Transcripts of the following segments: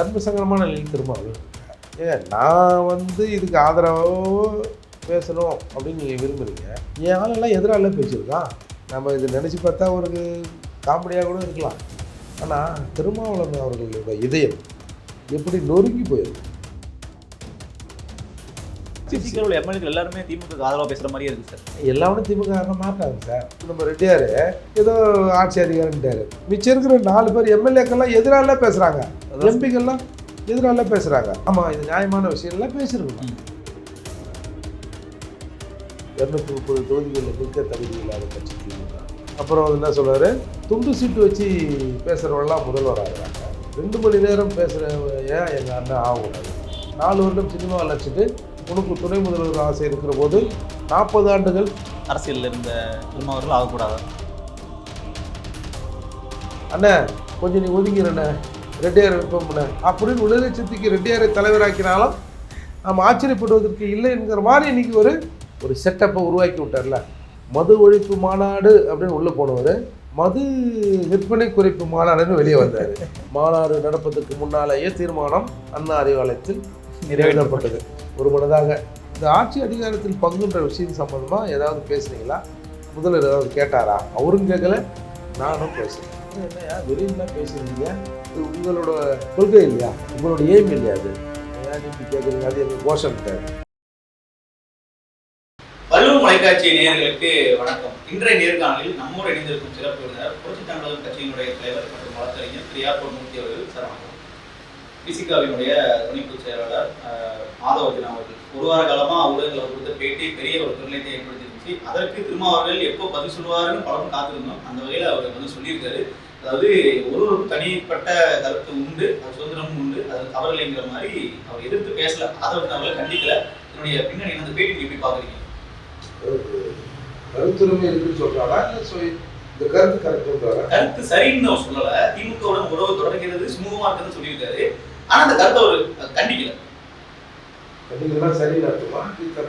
தர்மசங்கரமான நிலையில் திரும்ப ஏ ஏங்க நான் வந்து இதுக்கு ஆதரவாக பேசணும் அப்படின்னு நீங்கள் விரும்புகிறீங்க என் ஆளெல்லாம் எதிரால பேசியிருக்கான் நம்ம இது நினச்சி பார்த்தா ஒரு காமெடியாக கூட இருக்கலாம். ஆனால் திருமாவளவன் அவர்களுடைய இதயம் எப்படி நொறுங்கி போயிருக்கு உள்ள எம்எல்ஏக்கள் எல்லாருமே திமுக ஆதரவா பேசுற மாதிரியே இருக்கு சார். எல்லாமே திமுக மாட்டாங்க சார். நம்ம ரெட்டியார் ஏதோ ஆட்சி அதிகாரிட்டாரு மிச்சம் இருக்கிற நாலு பேர் எம்எல்ஏக்கெல்லாம் எதிரால பேசுகிறாங்க எம்பிக்கெல்லாம் எதிரால பேசுகிறாங்க ஆமாம் இது நியாயமான விஷயம்லாம் பேசியிருக்கணும் இரநூத்தி முப்பது தொகுதிகளில் நிற்க தகுதி இல்லாத கட்சி திமுக. அப்புறம் என்ன சொல்றாரு? துண்டு சீட்டு வச்சு பேசுகிறவங்களாம் முதல்வர் ஆகுறாங்க. ரெண்டு மணி நேரம் பேசுகிற ஏன் எங்கள் அண்ணன் ஆகக்கூடாது? நாலு வருடம் சினிமாவில் வச்சுட்டு உனக்கு துணை முதல்வர் ஆசை இருக்கிற போது நாற்பது ஆண்டுகள் அரசியல்ல இருந்த திருமாவர்கள் ஆகக்கூடாது? அண்ணே கொஞ்சம் நீ ஒதுங்கிறண்ணே ரெட்டியார் விருப்பம்ண்ணே அப்படின்னு விடுதலை சித்திக்கு ரெட்டியாரை தலைவராக்கினாலும் நாம் ஆச்சரியப்படுவதற்கு இல்லை என்கிற மாதிரி இன்னைக்கு ஒரு ஒரு செட்டப்பை உருவாக்கி விட்டார்ல. மது ஒழிப்பு மாநாடு அப்படின்னு உள்ளே போனவர் மது விற்பனை குறைப்பு மாநாடுன்னு வெளியே வந்தார். மாநாடு நடப்பதற்கு முன்னாலேயே தீர்மானம் அண்ணா அறிவாலயத்தில் நிறைவேற்றப்பட்டது. ஒரு மனதாக இந்த ஆட்சி அதிகாரத்தில் பங்குன்ற விஷயம் சம்பந்தமாக ஏதாவது பேசுனீங்களா? முதல்வர் ஏதாவது கேட்டாரா? அவரும் கேட்கல நானும் பேசுகிறேன் என்னையா இது உங்களோட கொள்கை இல்லையா? உங்களோட எய்ம் இல்லையா அது? ஏன் இப்படி கேட்குறீங்க அது எங்கள் கோஷம் வல்லூர் தொலைக்காட்சி நேயர்களுக்கு வணக்கம். இன்றைய நேர்காணலில் நம்மோடு இணைந்திருக்கும் சிறப்பு புரட்சி தமிழகம் கட்சியினுடைய தலைவர் மற்றும் வழக்கறிஞர் திரு மூர்த்தி அவர்கள் சார் பிசிகாவினுடைய துணைப்பு செயலாளர் அஹ், மாதவர்ஜன் அவர்கள். ஒரு வார காலமா ஊடகங்களை கொடுத்த பேட்டி பெரிய ஒரு துர்நிலையத்தை ஏற்படுத்திருந்துச்சு. அதற்கு திருமாவர்கள் எப்போ பதில் சொல்லுவாருன்னு பலரும் காத்திருந்தோம். அந்த வகையில் அவர் வந்து சொல்லியிருக்காரு. அதாவது ஒரு ஒரு தனிப்பட்ட கருத்து உண்டு அது சுதந்திரமும் உண்டு அது தவறில்லைங்கிற மாதிரி அவர் எதிர்த்து பேசல. ஆதரவு அவர்களை கண்டிக்கல. என்னுடைய பின்னணி அந்த பேட்டி எப்படி பாக்குறீங்க கருத்துரிமை இருக்குன்னு சொல்கிறாரா இல்லை இந்த கருத்து கருத்து சரின்னு அவர் சொல்லல. திமுகவுடன் உறவு தொடர்கிறது சுமூகமா இருக்குன்னு சொல்லியிருக்காரு. ஆனா அந்த கருத்தை அவர் கண்டிக்கல. அப்படிங்கிறதா சரி?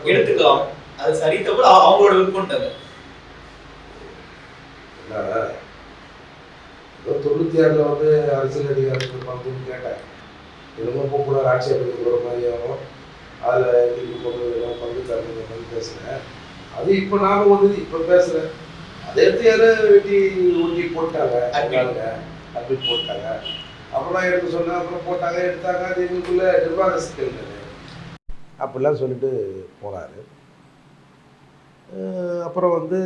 எடுத்துக்கலாம் அது சரி தப்பு. அவ- அவங்களோட விருப்பம்ட்டாங்க தொண்ணூற்றி ஆறில் வந்து அரசியல் அதிகாரத்தில் பங்குன்னு கேட்டேன். என்னமோ போகக்கூடாது ஆட்சேபத்துக்கு போகிற மாதிரியாகவும் அதில் இன்னைக்கு கொண்டு எல்லாம் பங்கு தரணுங்கிற மாதிரி பேசுனேன். அது இப்போ நாம ஒன்று இப்போ பேசுகிறேன் அதை எடுத்து யாரோ வெட்டி ஒட்டி போட்டாங்க அட்மிட் போட்டாங்க. அப்புறம் எடுத்து சொன்னேன் அப்புறம் போட்டாங்க எடுத்தாங்க அது எங்களுக்குள்ள நிர்வாக சிக்கல் அப்படிலாம் சொல்லிட்டு போனார் அப்புறம் வந்து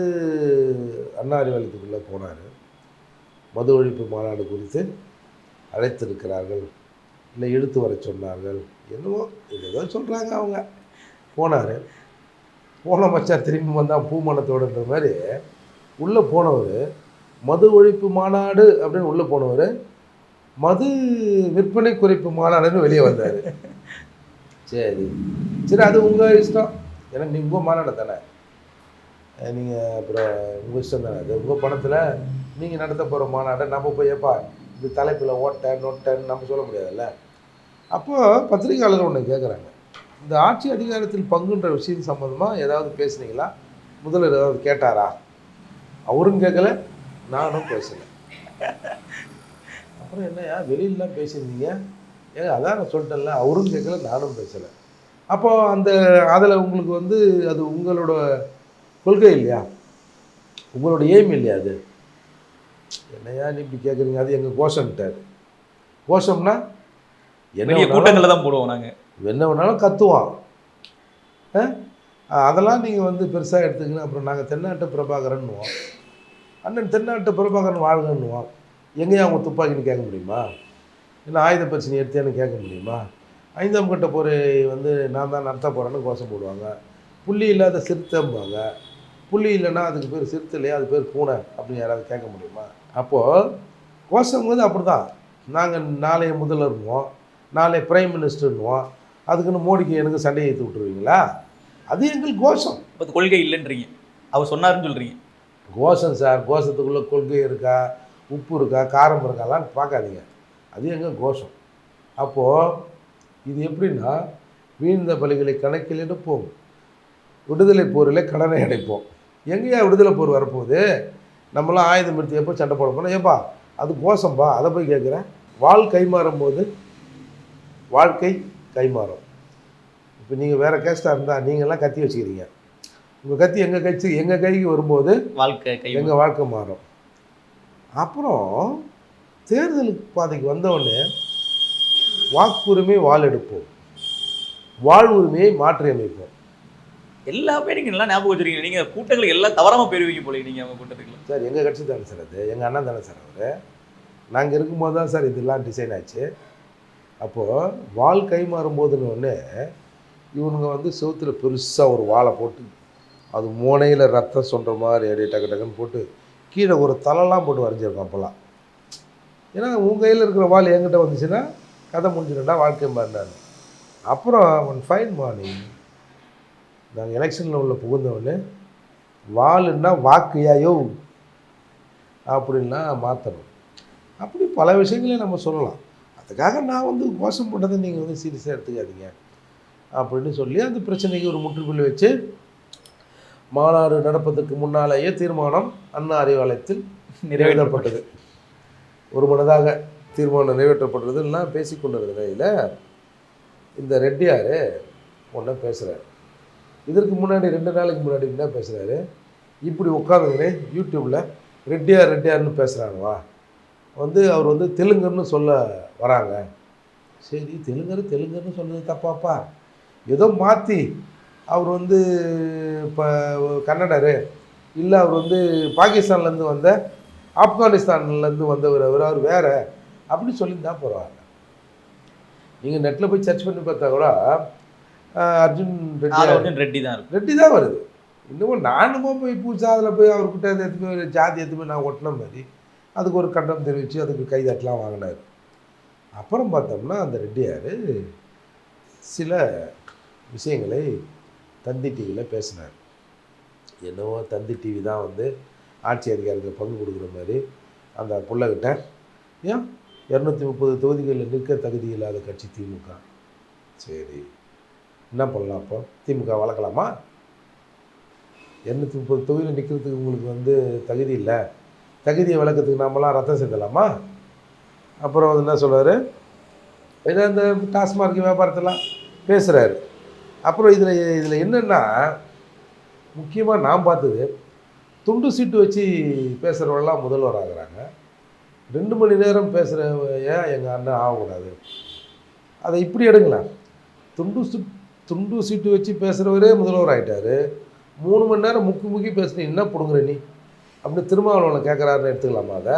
அண்ணா அறிவாலயத்துக்குள்ளே போனார். மது ஒழிப்பு மாநாடு குறித்து அழைத்திருக்கிறார்கள். இல்லை இழுத்து வர சொன்னார்கள். என்னவோ ஏதோ சொல்கிறாங்க அவங்க. போனார். போன மச்சான் திரும்பி வந்தால் பூமணத்தோடுன்ற மாதிரி உள்ளே போனவர் மது ஒழிப்பு மாநாடு அப்படின்னு உள்ளே போனவர் மது விற்பனை குறைப்பு மாநாடுன்னு வெளியே வந்தார். சரி. சரி அது உங்கள் இஷ்டம். ஏன்னா நீ உங்கள் மாநாடு தானே. நீங்கள் அப்புறம் உங்கள் இஷ்டம் தானே. அது உங்கள் பணத்தில் நீங்கள் நடத்த போகிற மாநாட்டை நம்ம போய் ஏப்பா இந்த தலைப்பில் ஓட்ட நொட்டன்னு நம்ம சொல்ல முடியாதுல்ல? அப்போது பத்திரிகையாளர் ஒன்று கேட்குறாங்க இந்த ஆட்சி அதிகாரத்தில் பங்குன்ற விஷயம் சம்மந்தமாக ஏதாவது பேசுனீங்களா? முதல்வர் ஏதாவது கேட்டாரா? அவரும் கேட்கல நானும் பேசலை. அப்புறம் என்னையா வெளியிலலாம் பேசியிருந்தீங்க? ஏங்க அதான் நான் சொல்லிட்டேன்ல அவரும் கேட்கல நானும் பேசலை. அப்போ அந்த அதில் உங்களுக்கு வந்து அது உங்களோட கொள்கை இல்லையா? உங்களோட எய்ம் இல்லையா அது? என்னையா நீ இப்படி கேட்குறீங்க அது எங்கள் கோஷம்ட்டார் கோஷம்னா என்ன பெரிய வேணாலும் கூட்டங்களை தான் போடுவோம் நாங்க. என்ன வேணாலும் கத்துவான் ஆ? அதெல்லாம் நீங்கள் வந்து பெருசாக எடுத்துக்கணும் அப்புறம் நாங்கள் தென்னாட்டு பிரபாகரன்னுவோம். அண்ணன் தென்னாட்டு பிரபாகரன் வாழ்கன்னுவோம் எங்கேயா அவங்க துப்பாக்கின்னு கேட்க முடியுமா? இல்லை ஆயுத பிரச்சனை எடுத்தேன்னு கேட்க முடியுமா? ஐந்தாம் கட்ட போரை வந்து நான் தான் நடத்த போகிறேன்னு கோஷம் போடுவாங்க. புள்ளி இல்லாத சிறுத்தைம்பாங்க. புள்ளி இல்லைன்னா அதுக்கு பேர் சிறுத்தை இல்லையா? அது பேர் பூனை அப்படின்னு யாராவது கேட்க முடியுமா? அப்போது கோஷங்கிறது அப்படி தான் நாங்கள் நாளைய முதல்வர்னுவோம் நாளை பிரைம் மினிஸ்டர்னுவோம் அதுக்குன்னு மோடிக்கு எனக்கு சண்டையை ஏற்றி விட்டுருவீங்களா? அது எங்களுக்கு கோஷம். இப்போ கொள்கை இல்லைன்றீங்க. அவர் சொன்னாருன்னு சொல்றீங்க. கோஷம் சார் கோஷத்துக்குள்ளே கொள்கை இருக்கா? உப்பு இருக்கா காரம் இருக்காலாம் பார்க்காதீங்க. அது எங்கள் கோஷம். அப்போது இது எப்படின்னா வீழ்ந்த பலிகளை கணக்கில் எடுப்போம் விடுதலை போரில் கடனை அடைப்போம். எங்கேயா விடுதலை போர் வரப்போகுது? நம்மளாம் ஆயுதம் எடுத்து எப்போ சண்டை போட போனோம் ஏப்பா அது கோஷம்பா? அதை போய் கேட்குறேன். வாள் கைமாறும் போது வாழ்க்கை கைமாறும். இப்போ நீங்கள் வேறு கேஸ்டாக இருந்தால் நீங்கள்லாம் கத்தி வச்சுக்கிறீங்க. உங்கள் கத்தி எங்கள் கட்சி எங்கள் கைக்கு வரும்போது வாழ்க்கை எங்கள் வாழ்க்கை மாறும்? அப்புறம் தேர்தலுக்கு பாதைக்கு வந்தவுடனே வாக்குரிமை வாள் எடுப்போம் வாழ்வுரிமையை மாற்றி அமைப்போம் எல்லாமே நீங்க எல்லாம் ஞாபகம் வச்சிருக்கீங்க. நீங்க கூட்டங்களுக்கு எல்லாம் தவறாம போயிருவீங்க போல நீங்க அவங்க கூட்டத்துக்கு சார் எங்கள் கட்சி தானே சார் அது? எங்கள் அண்ணன் தானே சார் அவர்? நாங்கள் இருக்கும்போது தான் சார் இதெல்லாம் டிசைன் ஆச்சு. அப்போது வால் கை மாறும்போதுன்னு ஒன்று இவனுங்க வந்து செவுத்துல பெருசாக ஒரு வாழை போட்டு அது மூனையில் ரத்தம் சொல்கிற மாதிரி அப்படியே டக்கு டக்குன்னு போட்டு கீழே ஒரு தலைலாம் போட்டு வரைஞ்சிருக்கோம் அப்போல்லாம். ஏன்னா உன் கையில் இருக்கிற வால் என்கிட்ட வந்துச்சுன்னா கதை முடிஞ்சிடும்டா வாழ்க்கை மாறினாரு. அப்புறம் ஒன் ஃபைன் மார்னிங் நாங்கள் எலெக்ஷனில் உள்ள புகுந்தவொடனே வாளுன்னா வாக்குயாயோ அப்படின்னா மாற்றணும் அப்படி பல விஷயங்களையும் நம்ம சொல்லலாம். அதுக்காக நான் வந்து மோசம் பண்ணதை நீங்கள் வந்து சீரியஸாக எடுத்துக்காதீங்க. அப்படின்னு சொல்லி அந்த பிரச்சனைக்கு ஒரு முற்றுப்புள்ளி வச்சு மாநாடு நடப்பதற்கு முன்னாலேயே தீர்மானம் அண்ணா அறிவாலயத்தில் நிறைவேற்றப்பட்டது. ஒரு மனதாக தீர்மானம் நிறைவேற்றப்பட்டதுலாம் பேசி கொண்டிருந்த நிலையில் இந்த ரெட்டியார் ஒன்றை பேசுகிறார் இதற்கு முன்னாடி ரெண்டு நாளைக்கு முன்னாடி என்ன பேசுகிறாரு இப்படி உட்காந்துக்கினே யூடியூப்பில் ரெட்டியார் ரெட்டியார்னு பேசுகிறாங்கவா வந்து அவர் வந்து தெலுங்குன்னு சொல்ல வராங்க. சரி தெலுங்கர் தெலுங்குன்னு சொல்கிறது தப்பாப்பா. ஏதோ மாற்றி அவர் வந்து இப்போ கன்னடரு. இல்லை அவர் வந்து பாகிஸ்தான்லேருந்து வந்த ஆப்கானிஸ்தான்லேருந்து வந்தவர் அவர் அவர் வேற. அப்படி சொல்லியிருந்தா பரவாயில்ல நீங்கள் நெட்டில் போய் சர்ச் பண்ணி பார்த்தா கூட அர்ஜுன் ரெட்டி ரெட்டி தான் ரெட்டி தான் வருது. இன்னமும் நானுமோ போய் புதுசாக அதில் போய் அவர்கிட்ட அதை எடுத்து போய் ஜாதி எடுத்து போய் நான் ஒட்டின மாதிரி அதுக்கு ஒரு கண்டனம் தெரிவித்து அதுக்கு கைதட்டலாம் வாங்கினார். அப்புறம் பார்த்தோம்னா அந்த ரெட்டியார் சில விஷயங்களை தந்தி டிவியில் பேசினார். என்னவோ தந்தி டிவி தான் வந்து ஆட்சி அதிகாரிகள் பங்கு கொடுக்குற மாதிரி அந்த பிள்ளைகிட்ட ஏன் இரநூத்தி முப்பது தொகுதிகளில் நிற்க தகுதி இல்லாத கட்சி திமுக? சரி என்ன பண்ணலாம் அப்போ? திமுக வளர்க்கலாமா? இரநூத்தி முப்பது தொகுதியில் நிற்கிறதுக்கு உங்களுக்கு வந்து தகுதி இல்லை. தகுதியை வளர்க்கறதுக்கு நாமெல்லாம் ரத்தம் சேர்த்தலாமா அப்புறம் வந்து என்ன சொல்கிறாரு ஏதோ இந்த டாஸ்மார்க் வியாபாரத்தெல்லாம் பேசுகிறாரு அப்புறம் இதில் இதில் என்னென்னா முக்கியமாக நான் பார்த்தது துண்டு சீட்டு வச்சு பேசுகிறவங்களாம் முதல்வர் ஆகுறாங்க ரெண்டு மணி நேரம் பேசுகிற ஏன் எங்கள் அண்ணன் ஆகக்கூடாது? அதை இப்படி எடுங்களேன். துண்டு சீட் துண்டு சீட்டு வச்சு பேசுகிறவரே முதல்வர் ஆகிட்டார் மூணு மணி நேரம் முக்கி முக்கி பேசுனீ என்ன பிடுங்குற நீ? அப்படின்னு திருமாவளவனை கேட்குறாருன்னு எடுத்துக்கலாமா அதை?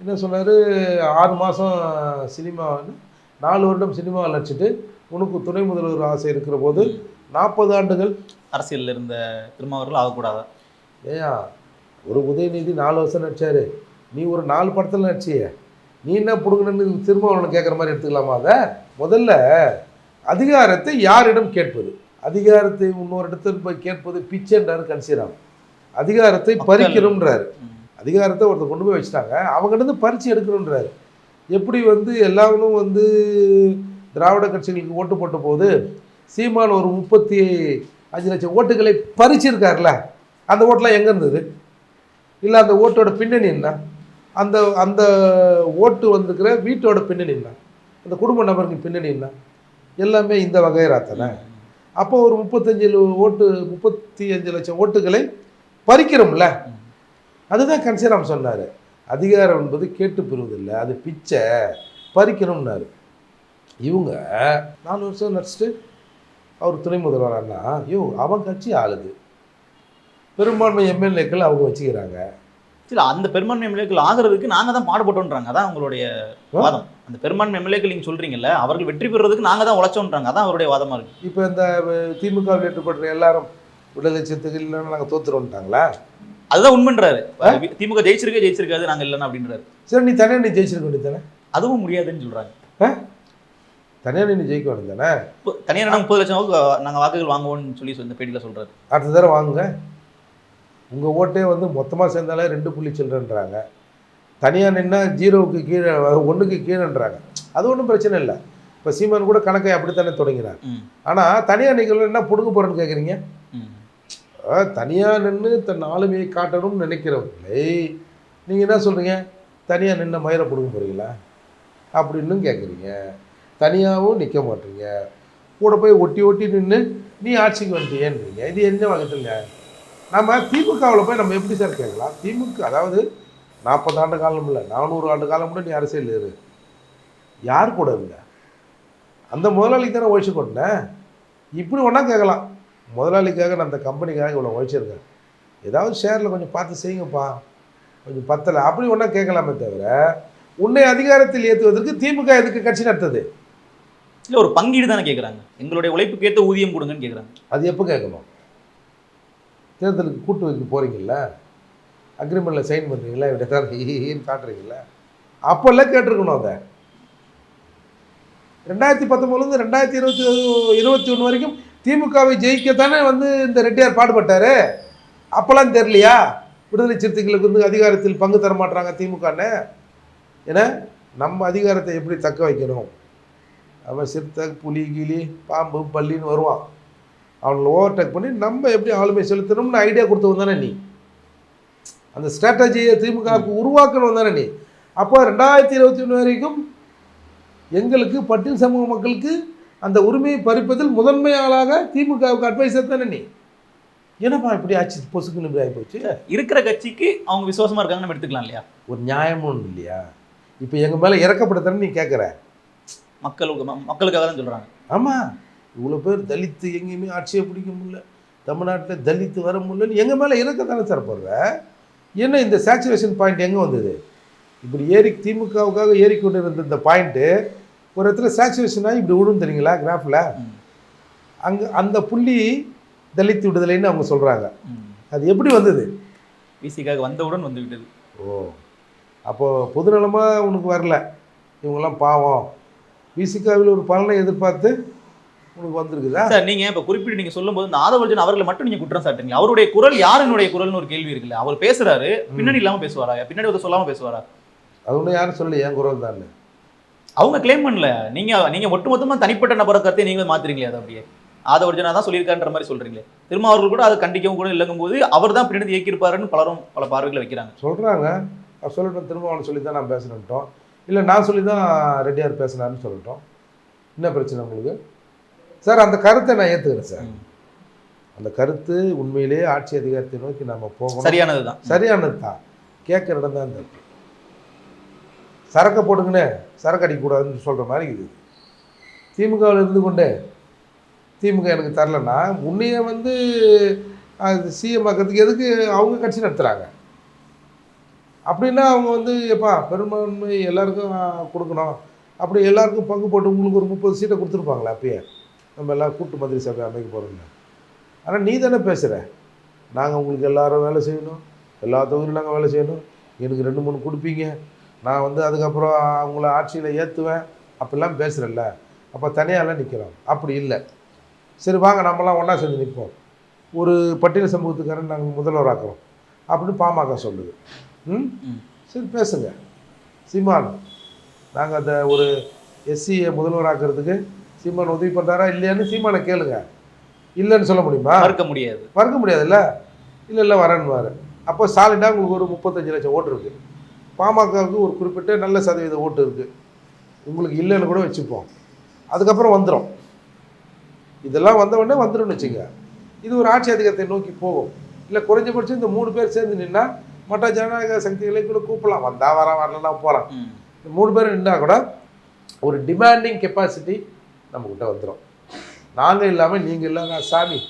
என்ன சொன்னார்? ஆறு மாதம் சினிமா நாலு வருடம் சினிமாவில் நடிச்சிட்டு உனக்கு துணை முதல்வர் ஆசை இருக்கிற போது நாற்பது ஆண்டுகள் அரசியல்ல இருந்த திருமாவர்கள் ஆகக்கூடாதா? ஏயா ஒரு உதயநிதி நாலு வருஷம் நடிச்சாரு. நீ ஒரு நாலு படத்தில் நடிச்சியே. நீ என்ன பிடுங்கணுன்னு திருமாவளவனை கேட்குற மாதிரி எடுத்துக்கலாமா அதை? முதல்ல அதிகாரத்தை யாரிடம் கேட்பது? அதிகாரத்தை இன்னொரு இடத்தில் போய் கேட்பது பிச்சைன்றாரு கன்சீராம். அதிகாரத்தை பறிக்கணும்ன்றாரு. அதிகாரத்தை ஒருத்தர் கொண்டு போய் வச்சுட்டாங்க. அவங்ககிட்ட இருந்து பறித்து எடுக்கணுன்றாரு எப்படி வந்து எல்லாரும் வந்து திராவிட கட்சிகளுக்கு ஓட்டு போட்ட போது சீமான் ஒரு முப்பத்தி அஞ்சு லட்சம் ஓட்டுகளை பறிச்சிருக்கார்ல அந்த ஓட்டெலாம் எங்கே இருந்தது? இல்லை அந்த ஓட்டோட பின்னணி என்ன? அந்த அந்த ஓட்டு வந்திருக்கிற வீட்டோட பின்னணி என்ன? அந்த குடும்ப நபருக்கு பின்னணி என்ன? எல்லாமே இந்த வகையரா தானே? அப்போ ஒரு முப்பத்தஞ்சு ஓட்டு முப்பத்தி அஞ்சு லட்சம் ஓட்டுகளை பறிக்கிறோம்ல. அதுதான் கன்சிராம் சொன்னார். அதிகாரம் என்பது கேட்டு பெறுவதில்லை அது பிச்சை. பறிக்கணும்னாரு. இவங்க நாலு வருஷம் நடிச்சிட்டு அவர் துணை முதல்வரானா ஐயோ அவன் கட்சி ஆளுது. பெரும்பான்மை எம்எல்ஏக்கள் அவங்க வச்சுக்கிறாங்க. சரி அந்த பெரும்பான்மை எம்எல்ஏக்கள் ஆகிறதுக்கு நாங்க தான் பாடுபட்டோன்றாங்க. அதான் உங்களுடைய வாதம். அந்த பெரும்பான்மை எம்எல்ஏக்கள் நீங்க சொல்றீங்கல்ல அவர்கள் வெற்றி பெறுறதுக்கு நாங்க தான் உழைச்சோன்றாங்க. அதான் அவருடைய வாதமா இருக்கு. இப்போ இந்த திமுக ஏற்றுப்படுற எல்லாரும் விடுதலை சிறுத்தைகள் இல்லைன்னா நாங்கள் தோத்துருவோன்ட்டாங்களா? அதுதான் உண்மைன்றாரு. திமுக ஜெயிச்சிருக்கே ஜெயிச்சிருக்காது நாங்க இல்லைன்னா அப்படின்றாரு. சரி நீ தனியாக நீ ஜெயிச்சிருக்க வேண்டியது தானே? அதுவும் முடியாதுன்னு சொல்றாங்க. தனியாக நீ ஜெயிக்க வேண்டியது தானே? இப்போ தனியார் இடம் முப்பது லட்சம் வாக்கு நாங்க வாக்குகள் வாங்குவோம்னு சொல்லி இந்த பேட்டியில சொல்றாரு. அடுத்த தடவை வாங்குங்க. உங்கள் ஓட்டே வந்து மொத்தமாக சேர்ந்தாலே ரெண்டு புள்ளி சில்லறன்றாங்க தனியாக நின்னா ஜீரோவுக்கு கீழே ஒன்றுக்கு கீழேன்றாங்க. அது ஒன்றும் பிரச்சனை இல்லை. இப்போ சீமான் கூட கணக்கை அப்படித்தானே தொடங்கினார். ஆனால் தனியாக நீங்கள் என்ன பிடுங்க போகிறேன்னு கேட்குறீங்க. தனியாக நின்று தன் ஆளுமையை காட்டணும்னு நினைக்கிறவர்களை நீங்கள் என்ன சொல்கிறீங்க தனியாக நின்று மயிரை பிடுங்க போகிறீங்களா அப்படின்னு கேட்குறீங்க தனியாகவும் நிற்க மாட்டீங்க. கூட போய் ஒட்டி ஒட்டி நின்று நீ ஆட்சிக்கு வந்துட்டியேன்றீங்க. இது என்ன வகத்துங்க நம்ம திமுகவில் போய் நம்ம எப்படி சார் கேட்கலாம்? திமுக அதாவது நாற்பது ஆண்டு காலம் இல்லை நானூறு ஆண்டு காலம் கூட நீ அரசியல் இரு யார் கூட இருங்க? அந்த முதலாளிக்கு தானே ஒழிச்சு கொண்டேன். இப்படி ஒன்றா கேட்கலாம். முதலாளிக்காக நான் அந்த கம்பெனிக்காக இவ்வளோ ஒழிச்சிருக்கேன் ஏதாவது ஷேரில் கொஞ்சம் பார்த்து செய்யுங்கப்பா. கொஞ்சம் பத்தலை. அப்படி ஒன்றா கேட்கலாமே தவிர உன்னை அதிகாரத்தில் ஏற்றுவதற்கு திமுக எதுக்கு கட்சி நடத்துது? இல்லை ஒரு பங்கீடு தானே கேட்குறாங்க எங்களுடைய உழைப்புக்கு ஏற்ற ஊதியம் கொடுங்கன்னு கேட்குறாங்க அது எப்போ கேட்கணும்? தேர்தலுக்கு கூட்டு வைக்க போகிறீங்கல்ல அக்ரிமெண்ட்டில் சைன் பண்ணுறீங்களா இப்படி தான் ஈன்னு காட்டுறீங்களா அப்போல்லாம் கேட்டிருக்கணும் அதை. ரெண்டாயிரத்தி பத்தொம்போதுலேருந்து ரெண்டாயிரத்தி இருபத்தி இருபத்தி ஒன்று வரைக்கும் திமுகவை ஜெயிக்கத்தானே வந்து இந்த ரெட்டியார் பாடுபட்டார்? அப்போல்லாம் தெரியலையா? விடுதலை சிறுத்தைகளுக்கு வந்து அதிகாரத்தில் பங்கு தர மாட்டாங்க திமுகன்னு. ஏன்னா நம்ம அதிகாரத்தை எப்படி தக்க வைக்கணும்? அவன் சிறுத்தை புலி கிளி பாம்பு பல்லின்னு வருவான். அவனை ஓவர்டேக் பண்ணி நம்ம எப்படி ஆளுமை செலுத்தணும்னு ஐடியா கொடுத்தவன் தானே நீ. அந்த ஸ்ட்ராட்டஜியை திமுகவுக்கு உருவாக்கணும் தானே நீ. அப்போ ரெண்டாயிரத்தி இருபத்தி ஒன்று வரைக்கும் எங்களுக்கு பட்டியல் சமூக மக்களுக்கு அந்த உரிமையை பறிப்பதில் முதன்மை ஆளாக திமுகவுக்கு அட்வைசர் தானே நீ. என்னப்பா இப்படி ஆச்சு? பொசுக்குன்னு இப்படி ஆகிப்போச்சு. இருக்கிற கட்சிக்கு அவங்க விசுவாசமா இருக்காங்கன்னு நம்ம எடுத்துக்கலாம் இல்லையா? ஒரு நியாயமும் இல்லையா? இப்போ எங்கள் மேலே இறக்கப்படுத்தானே நீ கேட்குற மக்களுக்கு மக்களுக்காக தான் சொல்றாங்க. ஆமாம் இவ்வளோ பேர் தலித்து எங்கேயுமே ஆட்சியை பிடிக்க முடியல. தமிழ்நாட்டில் தலித்து வர முடியலன்னு எங்கள் மேலே இறக்க தானே சார் போடுற என்ன இந்த சேச்சுரேஷன் பாயிண்ட் எங்கே வந்தது? இப்படி ஏறி திமுகவுக்காக ஏறிக்கொண்டு இருந்த இந்த பாயிண்ட்டு ஒரு இடத்துல சேச்சுரேஷன் ஆகி இப்படி விழும் தெரியுங்களா கிராஃபில். அங்கே அந்த புள்ளி தலித் விடுதலைன்னு அவங்க சொல்கிறாங்க. அது எப்படி வந்தது? விசிக்காக வந்தவுடன் வந்து விட்டது. ஓ. அப்போது பொதுநலமாக உனக்கு வரல. இவங்கெல்லாம் பாவம். விசிகாவில் ஒரு பலனை எதிர்பார்த்து உனக்கு வந்திருக்குதா? சார் நீங்க இப்ப குறிப்பிட்டு நீங்க சொல்லும்போது இந்த ஆதவர்ஜன் அவர்களை மட்டும் நீங்க குற்றம் சாட்டுறீங்க. அவருடைய குரல் யாருனுடைய குரல்னு ஒரு கேள்வி இருக்குல்ல. அவர் பேசுறாரு பின்னாடி இல்லாம பேசுவாரா? பின்னாடி வந்து சொல்லாம பேசுவாரா? அது ஒன்றும் யாரும் சொல்லி என் குரல் தான் அவங்க கிளைம் பண்ணல. நீங்க நீங்க ஒட்டுமொத்தமா தனிப்பட்ட நபரை கருத்தை நீங்க மாத்துறீங்களே அதை அப்படியே. ஆதவர்ஜனா தான் சொல்லியிருக்கான்ற மாதிரி சொல்றீங்களே. திரும்ப அவர்கள் கூட அதை கண்டிக்கவும் கூட இல்லங்கும் போது அவர் தான் பின்னாடி இயக்கியிருப்பாருன்னு பலரும் பல பார்வைகளை வைக்கிறாங்க. சொல்கிறாங்க அவர் சொல்லட்டும் திரும்ப அவனை சொல்லி தான் நான் பேசுகிறேன்ட்டோம் இல்லை நான் சொல்லி தான் ரெட்டியார் பேசினாருன்னு சொல்லட்டும். என்ன பிரச்சனை உங்களுக்கு? சார் அந்த கருத்தை நான் ஏற்றுக்கிறேன் சார். அந்த கருத்து உண்மையிலேயே ஆட்சி அதிகாரத்தை நோக்கி நம்ம போகணும். சரியானதுதான் சரியானது தான். கேட்குற இடம் தான் தப்பு சரக்கை போட்டுங்கன்னு சரக்கு அடிக்கக்கூடாதுன்னு சொல்கிற மாதிரி இருக்குது. திமுகவில் இருந்து கொண்டு திமுக எனக்கு தரலன்னா உன்னைய வந்து அது சிஎம் ஆக்கிறதுக்கு எதுக்கு அவங்க கட்சி நடத்துகிறாங்க அப்படின்னா அவங்க வந்து எப்பா பெரும்பான்மை எல்லாருக்கும் கொடுக்கணும். அப்படி எல்லாருக்கும் பங்கு போட்டு உங்களுக்கு ஒரு முப்பது சீட்டை கொடுத்துருப்பாங்களா அப்பயே? நம்ம எல்லாம் கூட்டு மந்திரி சபை அமைக்க போகிறோம்னு ஆனால் நீ தானே பேசுகிற நாங்கள் உங்களுக்கு எல்லாரும் வேலை செய்யணும். எல்லா தொகுதியும் நாங்கள் வேலை செய்யணும். எனக்கு ரெண்டு மூணு கொடுப்பீங்க. நான் வந்து அதுக்கப்புறம் அவங்கள ஆட்சியில் ஏற்றுவேன் அப்படிலாம் பேசுகிறல்ல அப்போ தனியாலாம் நிற்கிறோம் அப்படி இல்லை. சரி வாங்க நம்மலாம் ஒன்றா சேர்ந்து நிற்போம். ஒரு பட்டியல் சமூகத்துக்காரன் நாங்கள் முதல்வராக்குறோம். அப்படின்னு பாமக சொல்லுது. ம். சரி பேசுங்க. சீமான் நாங்கள் அந்த ஒரு எஸ்சியை முதல்வராக்குறதுக்கு சீமான் உதவி பண்ணுறாரா இல்லையான்னு சீமானை கேளுங்க. இல்லைன்னு சொல்ல முடியுமா? மறுக்க முடியாது. மறுக்க முடியாதுல்ல இல்லை? இல்லை வரேன்னுவார். அப்போ சாலிடாக உங்களுக்கு ஒரு முப்பத்தஞ்சு லட்சம் ஓட்டு இருக்குது பாமகவுக்கு ஒரு குறிப்பிட்ட நல்ல சதவீத ஓட்டு இருக்குது உங்களுக்கு இல்லைன்னு கூட வச்சுப்போம். அதுக்கப்புறம் வந்துடும் இதெல்லாம் வந்த உடனே வந்துடும்னு வச்சுங்க. இது ஒரு ஆட்சி அதிகாரத்தை நோக்கி போகும். இல்லை குறைஞ்சபட்சம் இந்த மூணு பேர் சேர்ந்து நின்னா மற்ற ஜனநாயக சக்திகளை கூட கூப்பிடலாம். வந்தா வரேன் வரலன்னா போகிறான். இந்த மூணு பேர் நின்னா கூட ஒரு டிமாண்டிங் கெப்பாசிட்டி நம்மக்கிட்ட வந்துடும் நாங்கள் இல்லாமல் நீங்கள் இல்லாத சாமி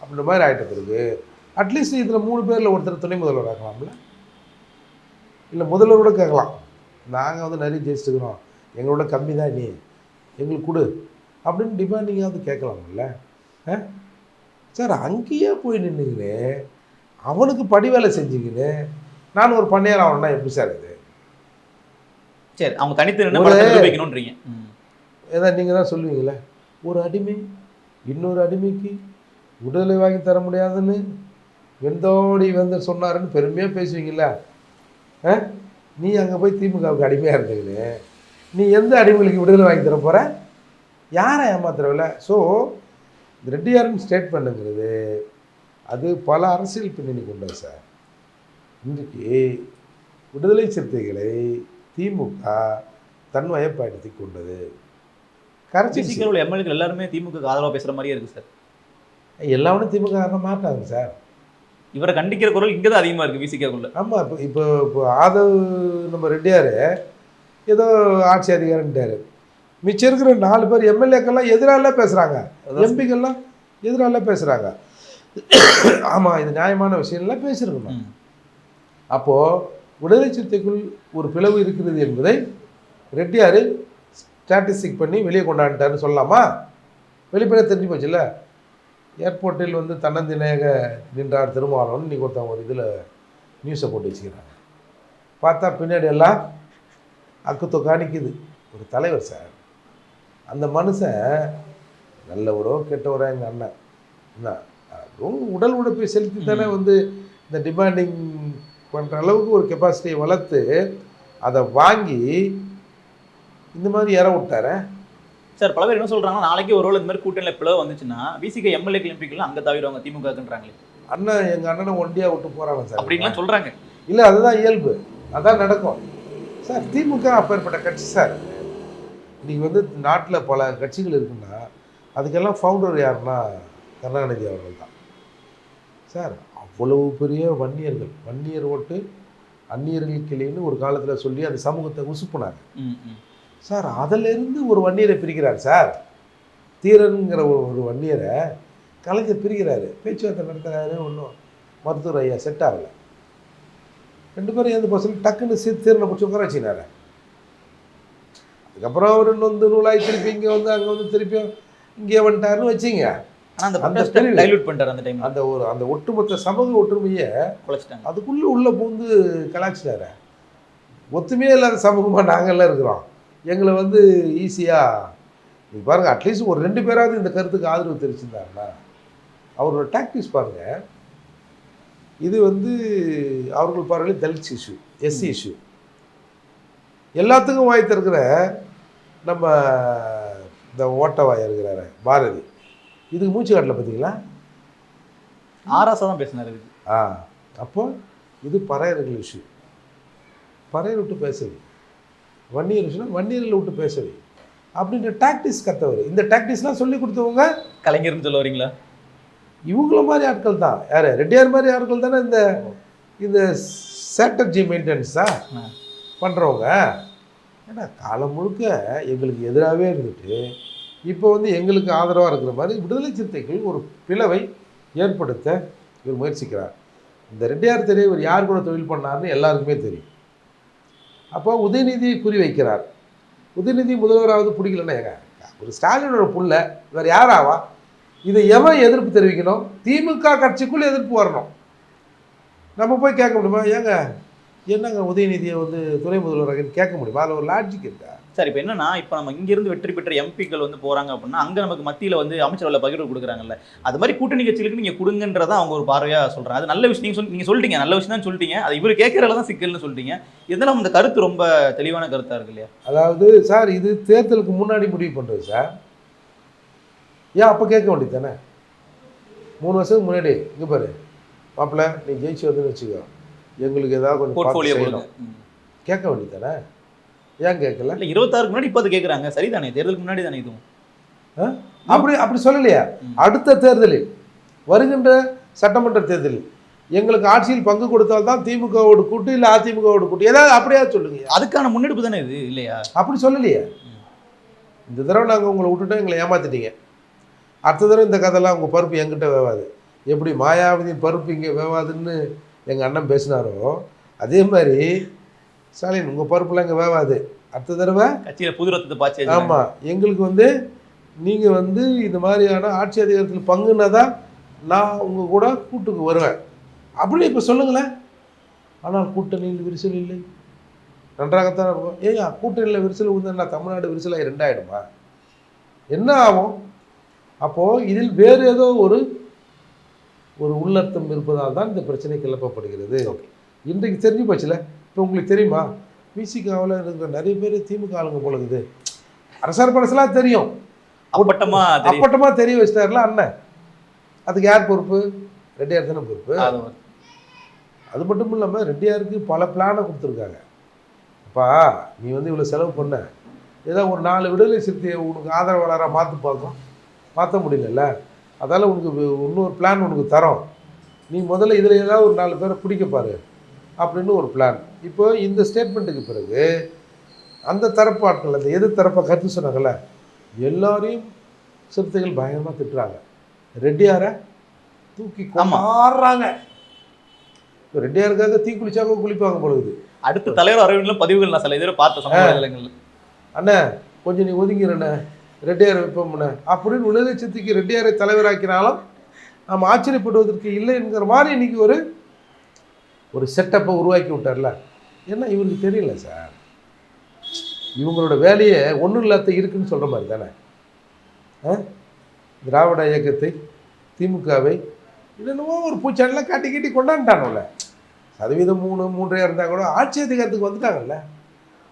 அப்படின்ற மாதிரி ஆகிட்ட பிறகு அட்லீஸ்ட் இதில் மூணு பேரில் ஒருத்தர் துணை முதல்வர் ஆக்கலாம்ல? இல்லை முதல்வரோட கேட்கலாம். நாங்கள் வந்து நிறைய ஜெயிச்சுக்கிறோம் எங்களோட கம்மி தான் நீ. எங்களுக்கு கொடு. அப்படின்னு டிமாண்டிங்காவது கேட்கலாம்ல? ஆ? சார் அங்கேயே போய் நின்றுக்கின்னு அவனுக்கு படி வேலை செஞ்சுக்கின்னு நான் ஒரு பண்ணையார் ஆகணும்னா எப்படி சார் இது? சரி அவங்க தனித்து ம். ஏதாவது நீங்கள் தான் சொல்லுவீங்களே ஒரு அடிமை இன்னொரு அடிமைக்கு விடுதலை வாங்கி தர முடியாதுன்னு வெந்தோடி வந்து சொன்னாருன்னு பெருமையாக பேசுவீங்களா ஆ? நீ அங்கே போய் திமுகவுக்கு அடிமையாக இருந்தீங்கன்னு நீ எந்த அடிமைகளுக்கு விடுதலை வாங்கி தர போகிற யாரை ஏமாத்துறவில்ல? ஸோ இந்த ரெட்டியாரின் ஸ்டேட்மெண்ட்டுங்கிறது அது பல அரசியல் பின்னணி கொண்டது சார். இன்றைக்கு விடுதலை சிறுத்தைகளை திமுக தன்வயப்படுத்தி கொண்டது. கரைச்சிருச்சு பிசிக்கல் உள்ள எம்எல்ஏக்கள் எல்லாருமே திமுக ஆதரவா பேசுற மாதிரியே இருக்கு சார். எல்லாமே திமுக காரணம் மாட்டாங்க சார். இவரை கண்டிக்கிற குரல் இங்க தான் அதிகமா இருக்கு விசிகாக்குள்ள ஆமாம் இப்போ இப்போ இப்போ ஆதவ் நம்ம ரெட்டியார் ஏதோ ஆட்சி அதிகாரம்ட்டாரு மிச்சம் இருக்கிற நாலு பேர் எம்எல்ஏக்கெல்லாம் எதிரால பேசுகிறாங்க எம்பிக்கெல்லாம் எதிரால பேசுகிறாங்க ஆமாம் இது நியாயமான விஷயம்லாம் பேசியிருக்கணும். அப்போது விடுதலை சிறுத்தைக்குள் ஒரு பிளவு இருக்கிறது என்பதை ரெட்டியார் ஸ்டாட்டிஸ்டிக் பண்ணி வெளியே கொண்டாண்டாருன்னு சொல்லலாமா? வெளிப்படையாக தெரிஞ்சு போச்சுல்ல? ஏர்போர்ட்டில் வந்து தன்னந்தினாக நின்றார் திருமாவளவன். இன்னைக்கு ஒருத்தன் ஒரு இதில் நியூஸை போட்டு வச்சுக்கிறாங்க. பார்த்தா பின்னாடி எல்லாம் காணிக்குது. ஒரு தலைவர் சார். அந்த மனுஷன் நல்லவரோ கெட்டவரோ எங்கள் அண்ணன். என்ன? அதுவும் உடல் உழைப்பை செலுத்தி தானே வந்து இந்த டிமாண்டிங் பண்ணுற அளவுக்கு ஒரு கெப்பாசிட்டியை வளர்த்து அதை வாங்கி இந்த மாதிரி இற விட்டாரே? சார் பல பேர் என்ன சொல்றாங்கன்னா நாளைக்கு ஒரு இந்த மாதிரி கூட்டணியில பிளவு வந்துச்சுன்னா விசிக எம்எல்ஏ எம்பிக்கெல்லாம் அங்க தவிடுவாங்க திமுகன்றாங்களே அண்ணன் எங்கள் அண்ணனை ஒண்டியாக விட்டு போகிறாங்க சார். அப்படின்லாம் சொல்றாங்க. இல்லை அதுதான் இயல்பு. அதான் நடக்கும். சார் திமுக அப்பேற்பட்ட கட்சி சார். இன்னைக்கு வந்து நாட்டில் பல கட்சிகள் இருக்குன்னா அதுக்கெல்லாம் ஃபவுண்டர் யாருன்னா கருணாநிதி அவர்கள் தான். சார் அவ்வளவு பெரிய வன்னியர்கள். வன்னியர் ஓட்டு அந்நியர்கள் கிளின்னு ஒரு காலத்தில் சொல்லி அந்த சமூகத்தை ம். சார் அதிலிருந்து ஒரு வன்னியரை பிரிக்கிறார் சார். தீரனுங்கிற ஒரு வன்னியரை கலைஞர் பிரிக்கிறாரு. பேச்சுவார்த்தை நடத்துறாரு ஒன்றும் மருத்துவர் ஐயா செட் ஆகலை. ரெண்டு பேரும் எந்த பசங்க டக்குன்னு சீ தீரனை பிடிச்சி உட்கார வச்சுனாரு. அதுக்கப்புறம் அவர் நொந்து நூலாய் திருப்பி இங்கே வந்து அங்கே வந்து திருப்பியும் இங்கே வந்துட்டாருன்னு வச்சிங்க. ஆனா அந்த ப்ரொட்டஸ்ட். டைலூட் பண்ணிட்டாரு அந்த டைம்ல அந்த ஒரு அந்த ஒட்டுமொத்த சமூக ஒற்றுமையை குலைச்சிட்டாங்க அதுக்குள்ளே உள்ளே பூந்து கலாச்சிட்டாரு ஒத்துமையே இல்லாத சமூகமாக நாங்கள்லாம் இருக்கிறோம். எங்களை வந்து ஈஸியாக நீங்கள் பாருங்கள் அட்லீஸ்ட் ஒரு ரெண்டு பேராவது இந்த கருத்துக்கு ஆதரவு தெரிவிச்சிருந்தாருன்னா அவரோட டாக்டிஸ் பாருங்கள் இது வந்து அவர்கள் பார்வையில் தலித் இஷ்யூ எஸ்சி இஷ்யூ எல்லாத்துக்கும் வாய் திறக்கிற நம்ம இந்த ஓட்டவாய் இருக்கிறாரு பாரதி. இதுக்கு மூச்சு காட்டல பார்த்தீங்களா ஆராசா தான் பேசினாரு இதுக்கு ஆ அப்போ இது பறையர்கள் இஷ்யூ பறையர் விட்டு பேசுது வன்னியர் விஷயம் வன்னியர்களை விட்டு பேசுது அப்படின்ற டாக்டிஸ் கத்தவர். இந்த டாக்டிஸ்லாம் சொல்லி கொடுத்தவங்க கலைஞர்னு சொல்ல வரீங்களா இவங்கள மாதிரி ஆட்கள் தான். யார்? ரெட்டியார் மாதிரி ஆட்கள் தானே இந்த இந்த சேட்டர்ஜி மெயின்டெனன்ஸா ஆ. பண்ணுறவங்க ஏன்னா காலம் முழுக்க எங்களுக்கு எதிராகவே இருந்துட்டு இப்போ வந்து எங்களுக்கு ஆதரவாக இருக்கிற மாதிரி விடுதலை சிறுத்தைகள் ஒரு பிளவை ஏற்படுத்த இவர் முயற்சிக்கிறார். இந்த ரெட்டியார் தெரிய இவர் யார் கூட தொழில் பண்ணார்னு எல்லாருக்குமே தெரியும். அப்போ உதயநிதியை குறி வைக்கிறார். உதயநிதி முதல்வராவது பிடிக்கலன்னா ஏங்க? ஒரு ஸ்டாலினோட புள்ள இவர் யாராவா? இதை எவன் எதிர்ப்பு தெரிவிக்கணும்? திமுக கட்சிக்குள்ளே எதிர்ப்பு வரணும். நம்ம போய் கேட்க முடியுமா? ஏங்க என்னங்க உதயநிதியை வந்து துணை முதல்வராகன்னு கேட்க முடியுமா? அதில் ஒரு லாஜிக் இருக்கா? சார் இப்போ என்னன்னா இப்போ நம்ம இங்க இருந்து வெற்றி பெற்ற எம்பிக்கள் வந்து போறாங்க அப்படின்னா அங்க நமக்கு மத்தியில வந்து அமைச்சரவையில் பகிர்வு கொடுக்குறாங்கல்ல. அது மாதிரி கூட்டணி கட்சிகளுக்கு நீங்க கொடுங்கன்றதா அவங்க ஒரு பார்வையா சொல்றாங்க. அது நல்ல விஷயம் நீங்க சொல் நீங்க சொல்லிட்டீங்க நல்ல விஷயம் தான் சொல்லிட்டீங்க. அது இவர் கேட்கறதுல தான் சிக்கல்னு சொல்லிட்டீங்க. இதெல்லாம் இந்த கருத்து ரொம்ப தெளிவான கருத்தா இருக்கு இல்லையா? அதாவது சார் இது தேர்தலுக்கு முன்னாடி முடிவு பண்ணுறது சார். ஏன் அப்போ கேட்க வேண்டியது தானே? மூணு வருஷத்துக்கு முன்னாடி. இங்கே பாரு. மாப்பிள்ள நீ ஜெயிச்சு வந்து வச்சுக்கோ. எங்களுக்கு ஏதாவது கொஞ்சம் போர்ட்ஃபோலியோ கொடுங்க. கேட்க வேண்டியது தானே ஏன் கேட்கல? இல்ல இருபத்தாறுக்கு முன்னாடி இப்போ அது கேட்குறாங்க சரிதானே? தேர்தலுக்கு முன்னாடி தானே இதுவும்? அப்படி அப்படி சொல்லலையா. அடுத்த தேர்தலில் வருகின்ற சட்டமன்ற தேர்தலில் எங்களுக்கு ஆட்சியில் பங்கு கொடுத்தால்தான் திமுகவோடு கூட்டு இல்லை அதிமுகவோடு கூட்டு. ஏதாவது அப்படியா சொல்லுங்க. அதுக்கான முன்னெடுப்பு தானே இது? இல்லையா? அப்படி சொல்லலையே? இந்த தடவை நாங்கள் உங்களை விட்டுட்டோம் எங்களை ஏமாத்திட்டீங்க. அடுத்த தடவை இந்த கதைலாம் உங்கள் பருப்பு எங்கிட்ட வேவாது. எப்படி மாயாவதி பருப்பு இங்கே வேவாதுன்னு எங்கள் அண்ணன் பேசினாரோ அதே மாதிரி ஸ்டாலின் உங்கள் பருப்புலாம் இங்கே வேவாது. அடுத்த தடவை கட்சியில புது ரத்தத்தை பாய்ச்சி ஆமாம் எங்களுக்கு வந்து நீங்கள் வந்து இந்த மாதிரியான ஆட்சி அதிகாரத்தில் பங்குனா தான் நான் உங்கள் கூட கூட்டுக்கு வருவேன். அப்படி இப்போ சொல்லுங்களேன். ஆனால் கூட்டணியில் விரிசல் இல்லை. நன்றாகத்தான் இருக்கும். ஏங்க கூட்டணியில் விரிசல் விழுந்தா தமிழ்நாடு விரிசலாகி ரெண்டாயிடுமா? என்ன ஆகும்? அப்போது இதில் வேறு ஏதோ ஒரு ஒரு உள்ளர்த்தம் இருப்பதால் தான் இந்த பிரச்சனை கிளப்பப்படுகிறது. இன்றைக்கு தெரிஞ்சு போச்சுல? இப்போ உங்களுக்கு தெரியுமா? விசிகாவில் இருக்கிற நிறைய பேர் திமுக ஆளுங்க போல இருக்குது. அரசார் படசெல்லாம் தெரியும். அப்பட்டமா தெரியும். அப்பட்டமா தெரிய வச்சிட்டாருல அண்ணன். அதுக்கு யார் பொறுப்பு? ரெட்டியார் தானே பொறுப்பு. அது மட்டும். இல்லாமல் ரெட்டியாருக்கு பல பிளானை கொடுத்துருக்காங்க. அப்பா நீ வந்து இவ்வளோ செலவு பண்ண. ஏதோ ஒரு நாலு விடுதலை சிறுத்தையை உனக்கு ஆதரவாளராக மாற்றி பார்க்கும். மாற்ற முடியலல்ல? அதால் உனக்கு இன்னொரு பிளான் உனக்கு தரோம். நீ முதல்ல இதில் ஏதாவது ஒரு நாலு பேரை பிடிக்க பாரு அப்படின்னு ஒரு பிளான் இப்போ இந்த ஸ்டேட்மெண்ட்டுக்கு பிறகு அந்த தரப்பு ஆட்கள் அந்த எதிர் தரப்பை கருத்து சொன்னாங்கல்ல எல்லாரையும் சிறுத்தைகள் பயங்கரமாக திட்டுறாங்க. ரெட்டியாரை தூக்கி இப்போ ரெட்டியாருக்காக தீ குளிச்சாக்க குளிப்பாங்க பொழுது அடுத்த தலைவர் அரவிந்த்ல பதிவுகள் நான் சில இதில் பார்த்த சமூக அண்ணே கொஞ்சம் நீ ஒதுங்கிறண்ணே ரெட்டியார் வைப்போம்ண்ணே அப்படின்னு உலக சக்திக்கு ரெட்டியாரை தலைவராக்கினாலும் நாம் ஆச்சரியப்படுவதற்கு இல்லை என்கிற மாதிரி இன்னைக்கு ஒரு ஒரு செட்டப்பை உருவாக்கி விட்டார்ல. ஏன்னா இவருக்கு தெரியல சார்? இவங்களோட வேலையை ஒன்றும் இல்லாத இருக்குன்னு சொல்கிற மாதிரி தானே? ஆ? திராவிட இயக்கத்தை திமுகவை என்னென்னமோ ஒரு பூச்சாண்டெலாம் காட்டி கட்டி கொண்டாண்டானுல்ல சதவீதம் மூணு மூன்றையாக இருந்தால் கூட ஆட்சி அதிகாரத்துக்கு வந்துட்டாங்கல்ல.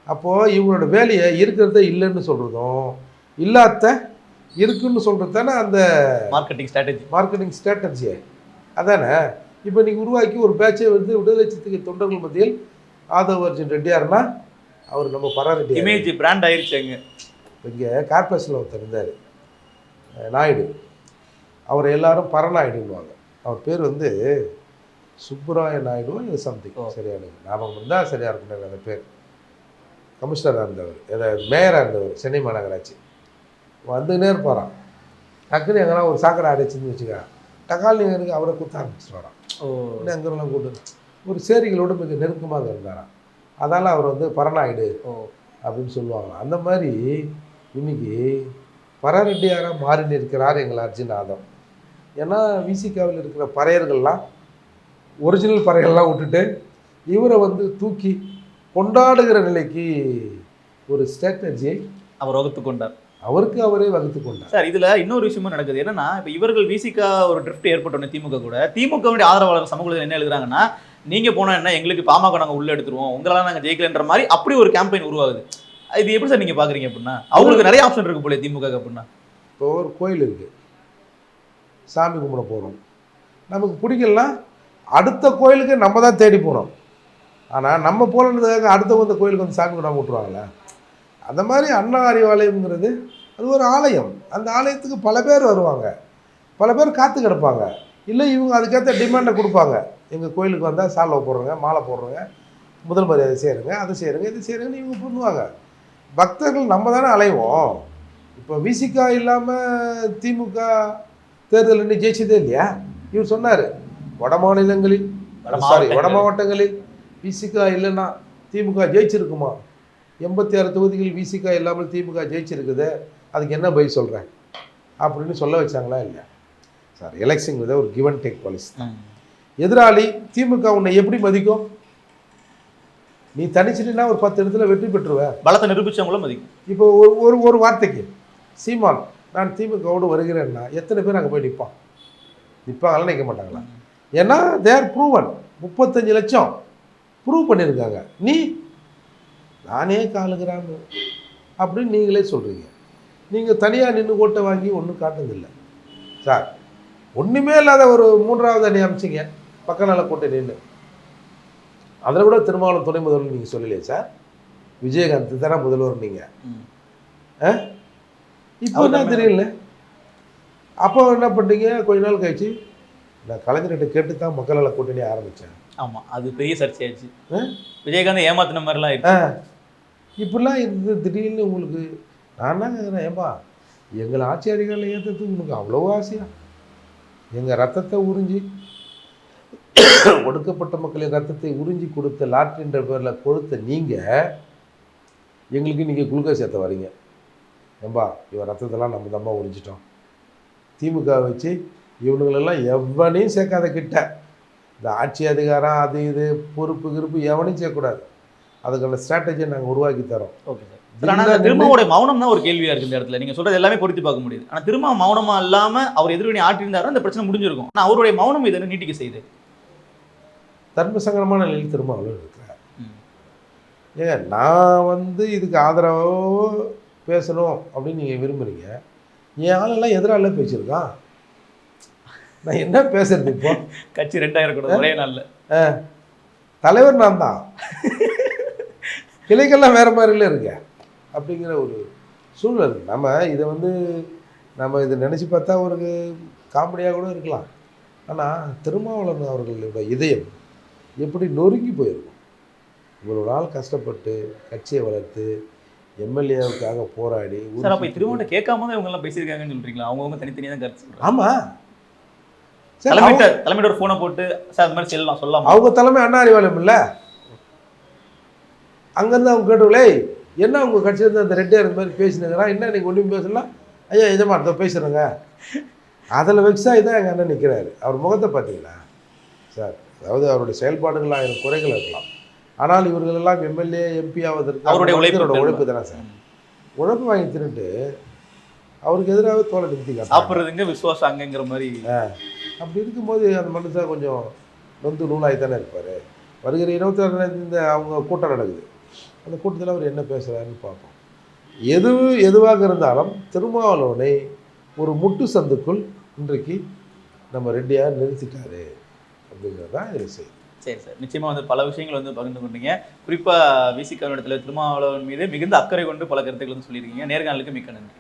அப்போது இவங்களோட வேலையை இருக்கிறத இல்லைன்னு சொல்கிறதும் இல்லாத இருக்குன்னு சொல்கிறது தானே அந்த மார்க்கெட்டிங் ஸ்ட்ராட்டஜி மார்க்கெட்டிங் ஸ்ட்ராட்டஜியை அதானே? இப்போ நீங்கள் உருவாக்கி ஒரு பேட்சை வந்து விடுதலை சிறுத்தைகள் தொண்டர்கள் மத்தியில் ஆதவ அர்ஜுன் ரெட்டியார்னா அவர் நம்ம பராரெட்டி இமேஜ் பிராண்ட் ஆயிருச்சு அங்க. இங்கே கார்பரேஷனில் ஒருத்தர் இருந்தார். நாயுடு. அவரை எல்லாரும் பரநாயுடுன்னுவாங்க. அவர் பேர் வந்து சுப்புராய நாயுடு இது சம்திங் ஓ. சரியா எனக்கு ஞாபகம் இருந்தால் சரியாக இருக்கும் அந்த பேர். கமிஷனராக இருந்தவர். ஏதாவது மேயராக இருந்தவர். சென்னை மாநகராட்சி. வந்துன்னே இருப்பாராம். டக்குன்னு எங்கன்னா ஒரு சாக்கடை அடைச்சின்னு வச்சுக்க டக்கால் எனக்கு அவரை குத்த ஆரம்பிச்சிருவாராம் ஓ. இன்னும் எங்கெல்லாம் கூட்டு ஒரு சேரிகளோடு மிக நெருக்கமாக இருந்தாராம். அதால் அவர் வந்து பரநாயுடு அப்படின்னு சொல்லுவாங்க அந்த மாதிரி இன்னைக்கு பரரெட்டியாராக மாறி நிற்கிறார் எங்கள் அர்ஜுனாதம். ஏன்னா விசிகாவில் இருக்கிற பறையர்கள்லாம் ஒரிஜினல் பறையெல்லாம் விட்டுட்டு இவரை வந்து தூக்கி கொண்டாடுகிற நிலைக்கு ஒரு ஸ்ட்ராட்டஜியை அவர் வகுத்து கொண்டார். அவருக்கு அவரே வகுத்து கொண்டார். சார் இதுல இன்னொரு விஷயமும் நடக்குது. என்னன்னா இப்ப இவர்கள் விசிகா ஒரு ட்ரிஃப்ட் ஏற்பட்டோன்னே திமுக கூட திமுகவுடைய ஆதரவாளர் சமூகத்தில் என்ன எழுதுறாங்கன்னா நீங்க போனா என்ன எங்களுக்கு பாமக நாங்க உள்ள எடுத்துருவோம். உங்களால நாங்க ஜெயிக்கலன்ற மாதிரி அப்படி ஒரு கேம்பெயின் உருவாகுது. இது எப்படி சார் நீங்க பாக்குறீங்க அப்படின்னா? அவங்களுக்கு நிறைய ஆப்ஷன் இருக்கு போல திமுக அப்படின்னா. இப்போ ஒரு கோயில் இருக்குது சாமி கும்பிட போகிறோம் நமக்கு பிடிக்கலனா அடுத்த கோயிலுக்கு நம்ம தான் தேடி போகணும். ஆனால் நம்ம போலன்றதுக்காக அடுத்தவங்க அந்த கோயிலுக்கு வந்து சாமி கும்பிடாம விட்டுருவாங்களே? அந்த மாதிரி அண்ணா அறிவாலயம்ங்கிறது அது ஒரு ஆலயம். அந்த ஆலயத்துக்கு பல பேர் வருவாங்க. பல பேர் காத்து கிடப்பாங்க. இல்லை இவங்க அதுக்கேற்ற டிமாண்டை கொடுப்பாங்க. எங்கள் கோயிலுக்கு வந்தால் சால்வை போடுறோங்க மாலை போடுறோங்க முதல் மரியாதை செய்கிறங்க அதை செய்கிறங்க இது செய்கிறங்கன்னு இவங்க பண்ணுவாங்க பக்தர்கள் நம்ம தானே அலைவோம். இப்போ விசிகா இல்லாமல் திமுக தேர்தல் இன்னும் ஜெயிச்சதே இல்லையா? இவர் சொன்னார் வட மாநிலங்களில் வட சாரி வட மாவட்டங்கள். மாவட்டங்களில் விசிகா இல்லைன்னா திமுக ஜெயிச்சிருக்குமா? எண்பத்தி ஆறு தொகுதிகள் விசிகா இல்லாமல் திமுக ஜெயிச்சிருக்குது. அதுக்கு என்ன பை சொல்கிறேன் அப்படின்னு சொல்ல வச்சாங்களா இல்லையா? சார் எலெக்ஷன் வித ஒரு கிவன் டேக் பாலிசி எதிராளி திமுக உன்னை எப்படி மதிக்கும்? நீ தனிச்சிட்டுனா ஒரு பத்து இடத்துல வெற்றி பெற்றுவ பலத்தை நிரூபிச்சவங்களும் மதிக்கும். இப்போ ஒரு ஒரு ஒரு வார்த்தைக்கு சீமான் நான் திமுகவோடு வருகிறேன்னா எத்தனை பேர் அங்கே போய் நிற்பான் நிற்பாங்களா நிற்க மாட்டாங்களா? ஏன்னா தேர் ப்ரூவன் முப்பத்தஞ்சு லட்சம் ப்ரூவ் பண்ணியிருக்காங்க நீ நானே காலுகிறான்? அப்படின்னு நீங்களே சொல்கிறீங்க நீங்கள் தனியாக நின்று ஓட்டை வாங்கி ஒன்றும் காட்டுறதில்லை. சார் ஒன்றுமே இல்லாத ஒரு மூன்றாவது அணி அமைச்சிங்க. பக்கநல கோட்டை நின்று அதில் கூட திருமாவளவன் துணை முதல்வர் நீங்கள் சொல்லலையே சார்? விஜயகாந்த் தானே முதல்வர் நீங்கள். இப்போ என்ன தெரியல? அப்போ என்ன பண்ணீங்க கொஞ்ச நாள் கழிச்சு நான் கலைஞர்கிட்ட கேட்டு தான் மக்கள் நல கூட்டணி ஆரம்பித்தேன் ஆமா அது பெரிய சர்ச்சையாச்சு? விஜயகாந்த் ஏமாத்தின மாதிரிலாம் ஆயிடுச்சு. இப்படிலாம் இருந்து திடீர்னு உங்களுக்கு. நான் என்ன கேட்குறேன் ஏன்பா எங்களை ஆட்சி அதிகாரியில் ஏற்றுறதுக்கு உனக்கு அவ்வளோ ஆசையா? எங்கள் ரத்தத்தை உறிஞ்சி ஒடுக்கப்பட்ட மக்களின் ரத்தத்தை உறிஞ்சி கொடுத்த லாட்ரின்ற பேரில் கொடுத்த நீங்கள் எங்களுக்கு நீங்கள் குளுக்கோஸ் ஏற்ற வரீங்க. ஏம்பா இவன் ரத்தத்தெல்லாம் நம்ம தம்மா உறிஞ்சிட்டோம். திமுக வச்சு இவனுங்களெல்லாம் எவனையும் சேர்க்காத கிட்ட. இந்த ஆட்சி அதிகாரம் அது இது பொறுப்பு கிறுப்பு எவனையும் சேர்க்கக்கூடாது. அதுக்கான ஸ்ட்ராட்டஜியை நாங்கள் உருவாக்கி தரோம். ஓகே சார் ஆனா அந்த திருமாவோட மௌனம் தான் ஒரு கேள்வியா இருக்கு இந்த இடத்துல. நீங்க சொல்றது எல்லாமே பொருத்தி பார்க்க முடியுது. ஆனா திருமா மௌனமா இல்லாம அவர் எதிர்வினை ஆற்றியிருந்தாரு அந்த பிரச்சனை முடிஞ்சிருக்கும். ஆனா அவருடைய மௌனம் இதை நீட்டிக்க செய்யுது? தர்ம சங்கடமான நிலையில் திருமாவளவன் இருக்கிறார். ம். ஏங்க நான் வந்து இதுக்கு ஆதரவாக பேசணும் அப்படின்னு நீங்கள் விரும்புகிறீங்க என் ஆளெல்லாம் எதிரால பேசியிருக்கான். நான் என்ன பேசுறது இப்போ? கட்சி ரெண்டாயிரம் கூட ஒரே நாள்ல. தலைவர் நான் தான். கிளைகள்லாம் வேற மாதிரில இருக்க. அப்படிங்கிற ஒரு சூழல். நம்ம இதை வந்து நம்ம இதை நினச்சி பார்த்தா ஒரு காமெடியாக கூட இருக்கலாம். ஆனால் திருமாவளவன் அவர்களுடைய இதயம் எப்படி நொறுங்கி போயிருக்கும்? இவ்வளோ நாள் கஷ்டப்பட்டு கட்சியை வளர்த்து எம்எல்ஏவுக்காக போராடி சார் அப்ப திரும்ப கேட்காம தான் இவங்க எல்லாம் பேசியிருக்காங்கன்னு சொல்றீங்களா? அவங்கவுங்க தனித்தனியா தான் கருத்து சொல்றாங்க. ஆமா. சரி, தலைமையிட்ட ஒரு போனை போட்டு சார் அந்த மாதிரி சொல்லலாம் சொல்லலாம்? அவங்க தலைமை அண்ணா அறிவாலயம் இல்லை. அங்கேருந்து அவங்க கேட்டவங்களே என்ன அவங்க கட்சியிலேருந்து அந்த ரெட்டே இருந்த மாதிரி பேசினுங்கிறான் என்ன இன்னைக்கு ஒன்றும் பேசலாம் ஐயா எஜமா அதை பேசுகிறேங்க அதில் வெக்ஸாகி தான் எங்கள் அண்ணன் நிற்கிறாரு. அவர் முகத்தை பார்த்தீங்களா? சார் அதாவது அவருடைய செயல்பாடுகள் ஆயிரம் குறைகள் இருக்கலாம். ஆனால் இவர்கள் எல்லாம் எம்எல்ஏ எம்பி ஆவதற்கு அவருடைய உழைப்பு மனிதரோட உழைப்பு தானே சார். உழைப்பு வாங்கி தின்னுட்டு அவருக்கு எதிராகவே தோலை நிறுத்தி. சாப்பிடுறதுங்க விசுவாசம் அங்கங்கிற மாதிரி. அப்படி இருக்கும்போது அந்த மனுஷன் கொஞ்சம் நொந்து நூலாகி தானே இருப்பார். வருகிற இருபத்தாறு இந்த அவங்க கூட்டம் நடக்குது. அந்த கூட்டத்தில் அவர் என்ன பேசுகிறாருன்னு பார்ப்போம். எது எதுவாக இருந்தாலும் திருமாவளவனை ஒரு முட்டு சந்துக்குள் இன்றைக்கு நம்ம ரெட்டியாக நிறுத்திட்டாரு அப்படிங்கிறது தான் இது செய்தி. சரி சார் நிச்சயமா வந்து பல விஷயங்கள் வந்து பகிர்ந்து கொண்டீங்க. குறிப்பா விசிகாவின் இடத்துல திருமாவளவன் மீது மிகுந்த அக்கறை கொண்டு பல கருத்துக்கள் வந்து சொல்லியிருக்கீங்க. நேர்காணலுக்கு மிக்க நன்றி.